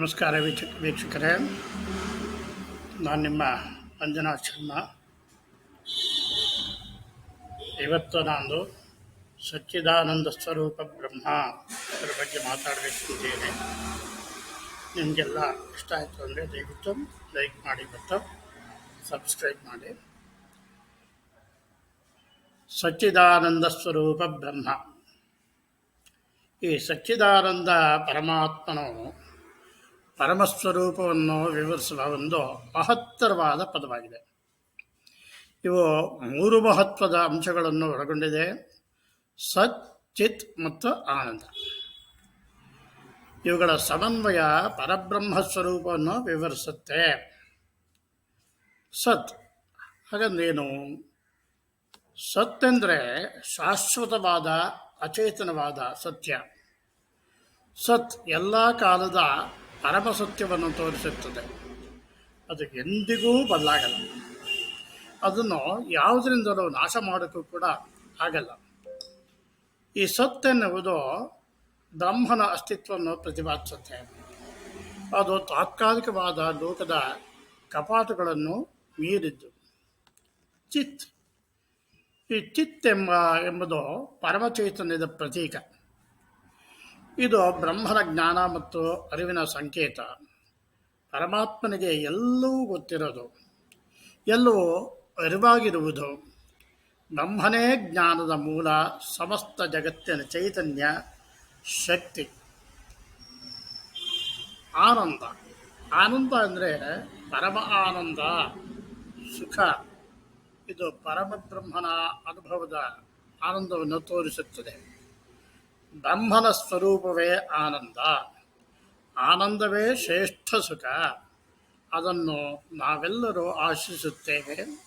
ನಮಸ್ಕಾರ ವೀಕ್ಷ, ವೀಕ್ಷಕರೇ. ನಾನು ನಿಮ್ಮ ಮಂಜುನಾಥ್ ಶರ್ಮಾ. ಇವತ್ತು ನಾನು ಸಚ್ಚಿದಾನಂದ ಸ್ವರೂಪ ಬ್ರಹ್ಮ ಅದರ ಬಗ್ಗೆ ಮಾತಾಡಬೇಕಿದ್ದೇನೆ. ನಿಮಗೆಲ್ಲ ಇಷ್ಟ ಆಯಿತು ಅಂದರೆ ದಯವಿಟ್ಟು ಲೈಕ್ ಮಾಡಿ ಮತ್ತು ಸಬ್ಸ್ಕ್ರೈಬ್ ಮಾಡಿ. ಸಚ್ಚಿದಾನಂದ ಸ್ವರೂಪ ಬ್ರಹ್ಮ. ಈ ಸಚ್ಚಿದಾನಂದ ಪರಮಾತ್ಮನು ಪರಮಸ್ವರೂಪವನ್ನು ವಿವರಿಸುವ ಒಂದು ಮಹತ್ತರವಾದ ಪದವಾಗಿದೆ. ಇವು ಮೂರು ಮಹತ್ವದ ಅಂಶಗಳನ್ನು ಒಳಗೊಂಡಿದೆ. ಸತ್, ಚಿತ್ ಮತ್ತು ಆನಂದ. ಇವುಗಳ ಸಮನ್ವಯ ಪರಬ್ರಹ್ಮ ಸ್ವರೂಪವನ್ನು ವಿವರಿಸುತ್ತೆ. ಸತ್ ಹಾಗಂದೇನು? ಸತ್ ಎಂದರೆ ಶಾಶ್ವತವಾದ, ಅಚೇತನವಾದ ಸತ್ಯ. ಸತ್ ಎಲ್ಲ ಕಾಲದ ಪರಮ ಸತ್ಯವನ್ನು ತೋರಿಸುತ್ತದೆ. ಅದು ಎಂದಿಗೂ ಬದಲಾಗಲ್ಲ. ಅದನ್ನು ಯಾವುದರಿಂದಲೂ ನಾಶ ಮಾಡೋಕ್ಕೂ ಕೂಡ ಆಗಲ್ಲ. ಈ ಸತ್ತೆನ್ನುವುದು ಬ್ರಹ್ಮನ ಅಸ್ತಿತ್ವವನ್ನು ಪ್ರತಿಪಾದಿಸುತ್ತೆ. ಅದು ತಾತ್ಕಾಲಿಕವಾದ ಲೋಕದ ಕಪಾಟುಗಳನ್ನು ಮೀರಿದ್ದು. ಚಿತ್. ಈ ಚಿತ್ ಎಂಬ, ಎಂಬುದು ಪರಮಚೈತನ್ಯದ ಪ್ರತೀಕ. ಇದು ಬ್ರಹ್ಮನ ಜ್ಞಾನ ಮತ್ತು ಅರಿವಿನ ಸಂಕೇತ. ಪರಮಾತ್ಮನಿಗೆ ಎಲ್ಲವೂ ಗೊತ್ತಿರೋದು. ಎಲ್ಲವೂ ಅರಿವಾಗಿರುವುದು. ಬ್ರಹ್ಮನೇ ಜ್ಞಾನದ ಮೂಲ, ಸಮಸ್ತ ಜಗತ್ತಿನ ಚೈತನ್ಯ, ಶಕ್ತಿ. ಆನಂದ. ಆನಂದ ಅಂದರೆ ಪರಮ ಆನಂದ, ಸುಖ. ಇದು ಪರಮಬ್ರಹ್ಮನ ಅನುಭವದ ಆನಂದವನ್ನು ತೋರಿಸುತ್ತದೆ. ಬ್ರಹ್ಮನ ಸ್ವರೂಪವೇ ಆನಂದ. ಆನಂದವೇ ಶ್ರೇಷ್ಠ ಸುಖ. ಅದನ್ನು ನಾವೆಲ್ಲರೂ ಆಶಿಸುತ್ತೇವೆ.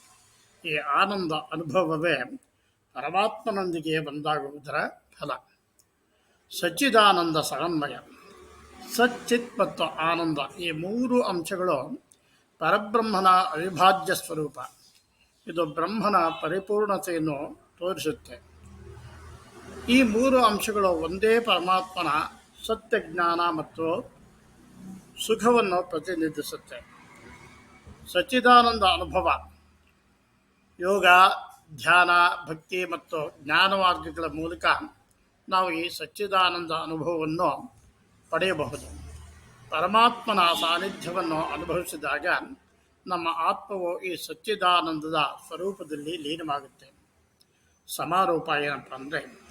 ಈ ಆನಂದ ಅನುಭವವೇ ಪರಮಾತ್ಮನೊಂದಿಗೆ ಬಂದಾಗುವುದರ ಫಲ. ಸಚ್ಚಿದಾನಂದ ಸಮನ್ವಯ. ಸಚ್ಚಿತ್ ಮತ್ತು ಆನಂದ ಈ ಮೂರು ಅಂಶಗಳು ಪರಬ್ರಹ್ಮನ ಅವಿಭಾಜ್ಯ ಸ್ವರೂಪ. ಇದು ಬ್ರಹ್ಮನ ಪರಿಪೂರ್ಣತೆಯನ್ನು ತೋರಿಸುತ್ತೆ. ಈ ಮೂರು ಅಂಶಗಳು ಒಂದೇ ಪರಮಾತ್ಮನ ಸತ್ಯ ಜ್ಞಾನ ಮತ್ತು ಸುಖವನ್ನು ಪ್ರತಿನಿಧಿಸುತ್ತೆ. ಸಚ್ಚಿದಾನಂದ ಅನುಭವ. ಯೋಗ, ಧ್ಯಾನ, ಭಕ್ತಿ ಮತ್ತು ಜ್ಞಾನ ಮಾರ್ಗಗಳ ಮೂಲಕ ನಾವು ಈ ಸಚ್ಚಿದಾನಂದ ಅನುಭವವನ್ನು ಪಡೆಯಬಹುದು. ಪರಮಾತ್ಮನ ಸಾನ್ನಿಧ್ಯವನ್ನು ಅನುಭವಿಸಿದಾಗ ನಮ್ಮ ಆತ್ಮವು ಈ ಸಚ್ಚಿದಾನಂದದ ಸ್ವರೂಪದಲ್ಲಿ ಲೀನವಾಗುತ್ತೆ. ಸಮಾರೋಪ ಏನಪ್ಪ ಅಂದರೆ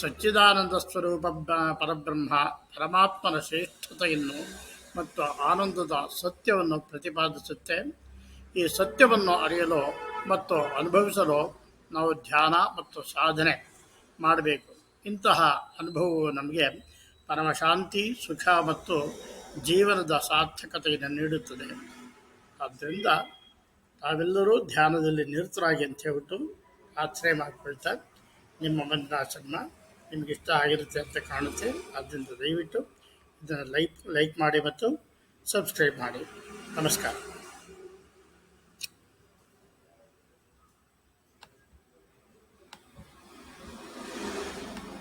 ಸಚ್ಚಿದಾನಂದ ಸ್ವರೂಪ ಪರಬ್ರಹ್ಮ ಪರಮಾತ್ಮನ ಶ್ರೇಷ್ಠತೆಯನ್ನು ಮತ್ತು ಆನಂದದ ಸತ್ಯವನ್ನು ಪ್ರತಿಪಾದಿಸುತ್ತೆ. ಈ ಸತ್ಯವನ್ನು ಅರಿಯಲು ಮತ್ತು ಅನುಭವಿಸಲು ನಾವು ಧ್ಯಾನ ಮತ್ತು ಸಾಧನೆ ಮಾಡಬೇಕು. ಇಂತಹ ಅನುಭವವು ನಮಗೆ ಪರಮಶಾಂತಿ ಸುಖ ಮತ್ತು ಜೀವನದ ಸಾರ್ಥಕತೆಯನ್ನು ನೀಡುತ್ತದೆ. ಆದ್ದರಿಂದ ತಾವೆಲ್ಲರೂ ಧ್ಯಾನದಲ್ಲಿ ನಿರತರಾಗಿ ಅಂತ ಹೇಳ್ಬಿಟ್ಟು ಆಶ್ರಯ ಮಾಡಿಕೊಳ್ತಾ ನಿಮ್ಮ ಮಂಜುನಾಥನ್ನ ನಿಮ್ಗೆ ಇಷ್ಟ ಆಗಿರುತ್ತೆ ಅಂತ ಕಾಣುತ್ತೆ. ಆದ್ದರಿಂದ ದಯವಿಟ್ಟು ಇದನ್ನು ಲೈಕ್ ಲೈಕ್ ಮಾಡಿ ಮತ್ತು ಸಬ್ಸ್ಕ್ರೈಬ್ ಮಾಡಿ. ನಮಸ್ಕಾರ.